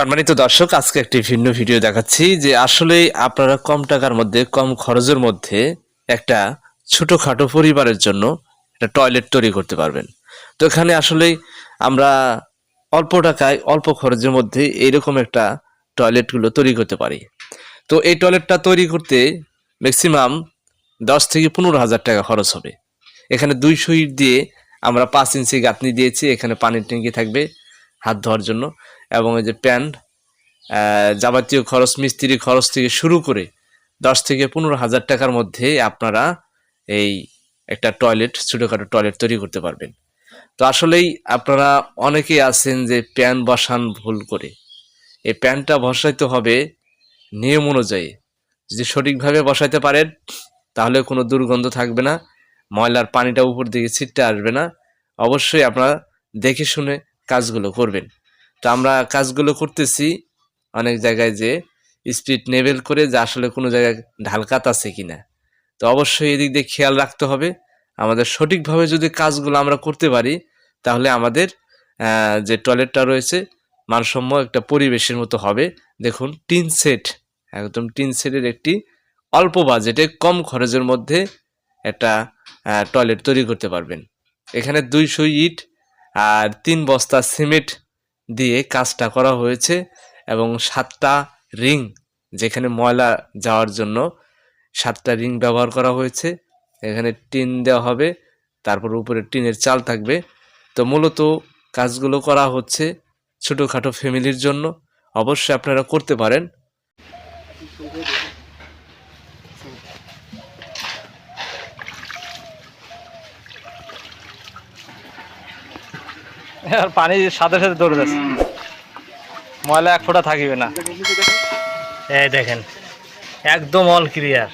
সম্মানিত দর্শক, আজকে একটি ভিন্ন ভিডিও দেখাচ্ছি যে আসলে আপনারা কম টাকার মধ্যে, কম খরচের মধ্যে একটা ছোটোখাটো পরিবারের জন্য একটা টয়লেট তৈরি করতে পারবেন। তো এখানে আসলে আমরা অল্প টাকায়, অল্প খরচের মধ্যে এইরকম একটা টয়লেটগুলো তৈরি করতে পারি। তো এই টয়লেটটা তৈরি করতে ম্যাক্সিমাম দশ থেকে পনেরো হাজার টাকা খরচ হবে। এখানে দুইশো ইট দিয়ে আমরা পাঁচ ইঞ্চি গাঁথনি দিয়েছি, এখানে পানির ট্যাঙ্কি থাকবে হাত ধোয়ার জন্য। এবং এই যে প্যান্ট যাবতীয় খরচ, মিস্ত্রি খরচ থেকে শুরু করে দশ থেকে পনেরো হাজার টাকার মধ্যে আপনারা এই একটা টয়লেট, ছোটোখাটো টয়লেট তৈরি করতে পারবেন। তো আসলেই আপনারা অনেকেই আছেন যে প্যান বসান ভুল করে। এই প্যানটা বসাইতে হবে নিয়ম অনুযায়ী। যদি সঠিকভাবে বসাইতে পারেন, তাহলে কোনো দুর্গন্ধ থাকবে না, ময়লার পানিটা উপর দিকে ছিটতে আসবে না। অবশ্যই আপনারা দেখে শুনে কাজগুলো করবেন। তো আমরা কাজগুলো করতেছি অনেক জায়গায় যে স্পিড নেভেল করে যে আসলে কোনো জায়গায় ঢালকাত আছে কি না তো অবশ্যই এদিক দিয়ে খেয়াল রাখতে হবে। আমাদের সঠিকভাবে যদি কাজগুলো আমরা করতে পারি, তাহলে আমাদের যে টয়লেটটা রয়েছে, মানসম্য একটা পরিবেশের মতো হবে। দেখুন, টিন সেট, একদম টিন সেটের একটি অল্প বাজেটে কম খরচের মধ্যে একটা টয়লেট তৈরি করতে পারবেন। এখানে দুইশো ইট আর তিন বস্তা সিমেন্ট দিয়ে কাজটা করা হয়েছে এবং সাতটা রিং যেখানে ময়লা যাওয়ার জন্য সাতটা রিং ব্যবহার করা হয়েছে। এখানে টিন দেওয়া হবে, তারপর উপরে টিনের চাল থাকবে। তো মূলত কাজগুলো করা হচ্ছে ছোটোখাটো ফ্যামিলির জন্য। অবশ্যই আপনারা করতে পারেন। আর পানি সাথে সাথে দৌড়ে যাচ্ছে। ময়লা এক ফোঁটা থাকিবে না। এই দেখেন একদম অল ক্লিয়ার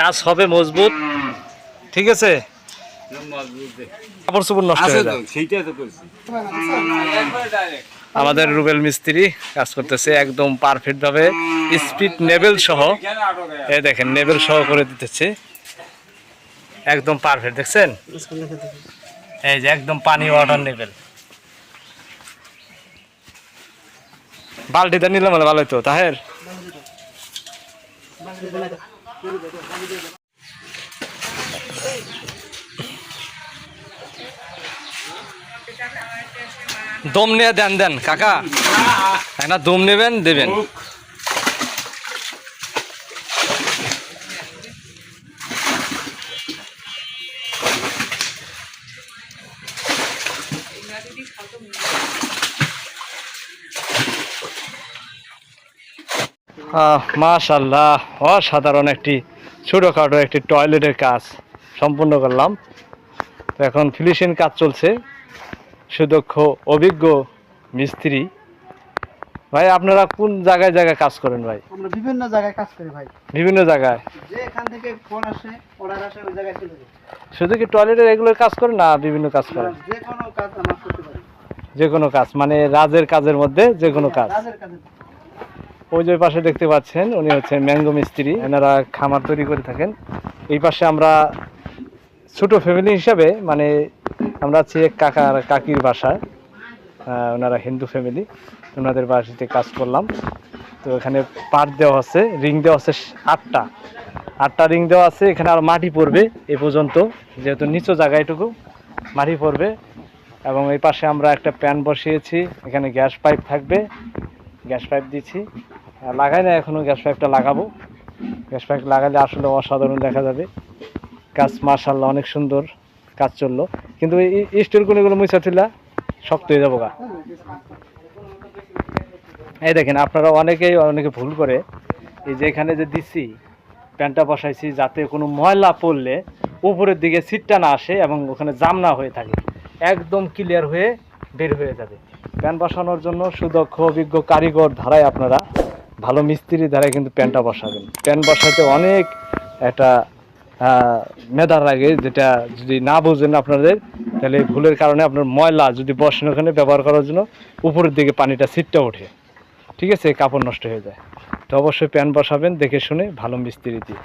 কাজ হবে মজবুত। ঠিক আছে? কাপড় চোপড় নষ্ট হয়ে যায় সেইটা তো করছি আমাদের রুবেল মিস্ত্রি কাজ করতেছে একদম পারফেক্ট ভাবে। স্পিড নেবেল সহ। এই দেখেন নেবেল সহ করে দিতেছে। একদম পারফেক্ট দেখছেন? এই যে একদম পানি ওয়াটার নেবেল। নিলাম মানে ভালো হইতো। তাহের? দম নিয়ে দেন দেন কাকা। একটা দম নেবেন দেবেন। মাশাল্লাহ অসাধারণ একটি ছোটোখাটো একটি টয়লেটের কাজ সম্পূর্ণ করলাম। তো এখন ফিনিশিং কাজ চলছে। সুদক্ষ অভিজ্ঞ মিস্ত্রি। ভাই আপনারা কোন জায়গায় জায়গায় কাজ করেন ভাই? আমরা বিভিন্ন জায়গায় কাজ করি ভাই। বিভিন্ন জায়গায়? যে এখান থেকে ফোন আসে অর্ডার আসে ওই জায়গায় চলে যাই। শুধু কি টয়লেটের এগুলোর কাজ করেন না বিভিন্ন কাজ করেন? যে কোনো কাজ আমরা করতে পারি। যে কোনো কাজ মানে রাজের কাজের মধ্যে যে কোনো কাজ। কাজের কাজে ওই যে পাশে দেখতে পাচ্ছেন, উনি হচ্ছেন ম্যাঙ্গো মিস্ত্রি। এনারা খামার তৈরি করে থাকেন। এই পাশে আমরা ছোট ফ্যামিলি হিসাবে মানে আমরা আছি কাকা আর কাকির বাসায় ওনারা হিন্দু ফ্যামিলি ওনাদের বাসাতে কাজ করলাম। তো এখানে পাট দেওয়া আছে, রিং দেওয়া আছে আটটা। আটটা রিং দেওয়া আছে, এখানে আর মাটি পড়বে এ পর্যন্ত। যেহেতু নিচু জায়গা এটুকু মাটি পড়বে। এবং এই পাশে আমরা একটা প্যান বসিয়েছি, এখানে গ্যাস পাইপ থাকবে। গ্যাস পাইপ দিচ্ছি। লাগাই না, এখনও গ্যাস পাইপটা লাগাবো। গ্যাস পাইপ লাগালে আসলে অসাধারণ দেখা যাবে। কাজ মার্শাল্লাহ অনেক সুন্দর কাজ চলল। কিন্তু এই স্টিল কোনগুলো মুছা ছিল শক্ত হয়ে যাব গা। এই দেখেন, আপনারা অনেকেই, অনেকে ভুল করে। এই যে এখানে যে দিছি প্যান্টটা বসাইছি, যাতে কোনো ময়লা পড়লে উপরের দিকে সিটটা না আসে এবং ওখানে জাম না হয়ে থাকে। একদম ক্লিয়ার হয়ে বের হয়ে যাবে। প্যান্ট বসানোর জন্য সুদক্ষ, অভিজ্ঞ কারিগর ধারায় আপনারা। ভালো মিস্ত্রি দ্বারা কিন্তু প্যান্টটা বসাবেন। প্যান্ট বসাতে অনেক একটা মেধা লাগে যেটা যদি না বুঝেন আপনাদের, তাহলে ভুলের কারণে আপনার ময়লা যদি বসেন ওখানে ব্যবহার করার জন্য, উপরের দিকে পানিটা ছিটটা ওঠে। ঠিক আছে? কাপড় নষ্ট হয়ে যায়। তো অবশ্যই প্যান্ট বসাবেন, দেখে শুনে ভালো মিস্ত্রি দিয়ে।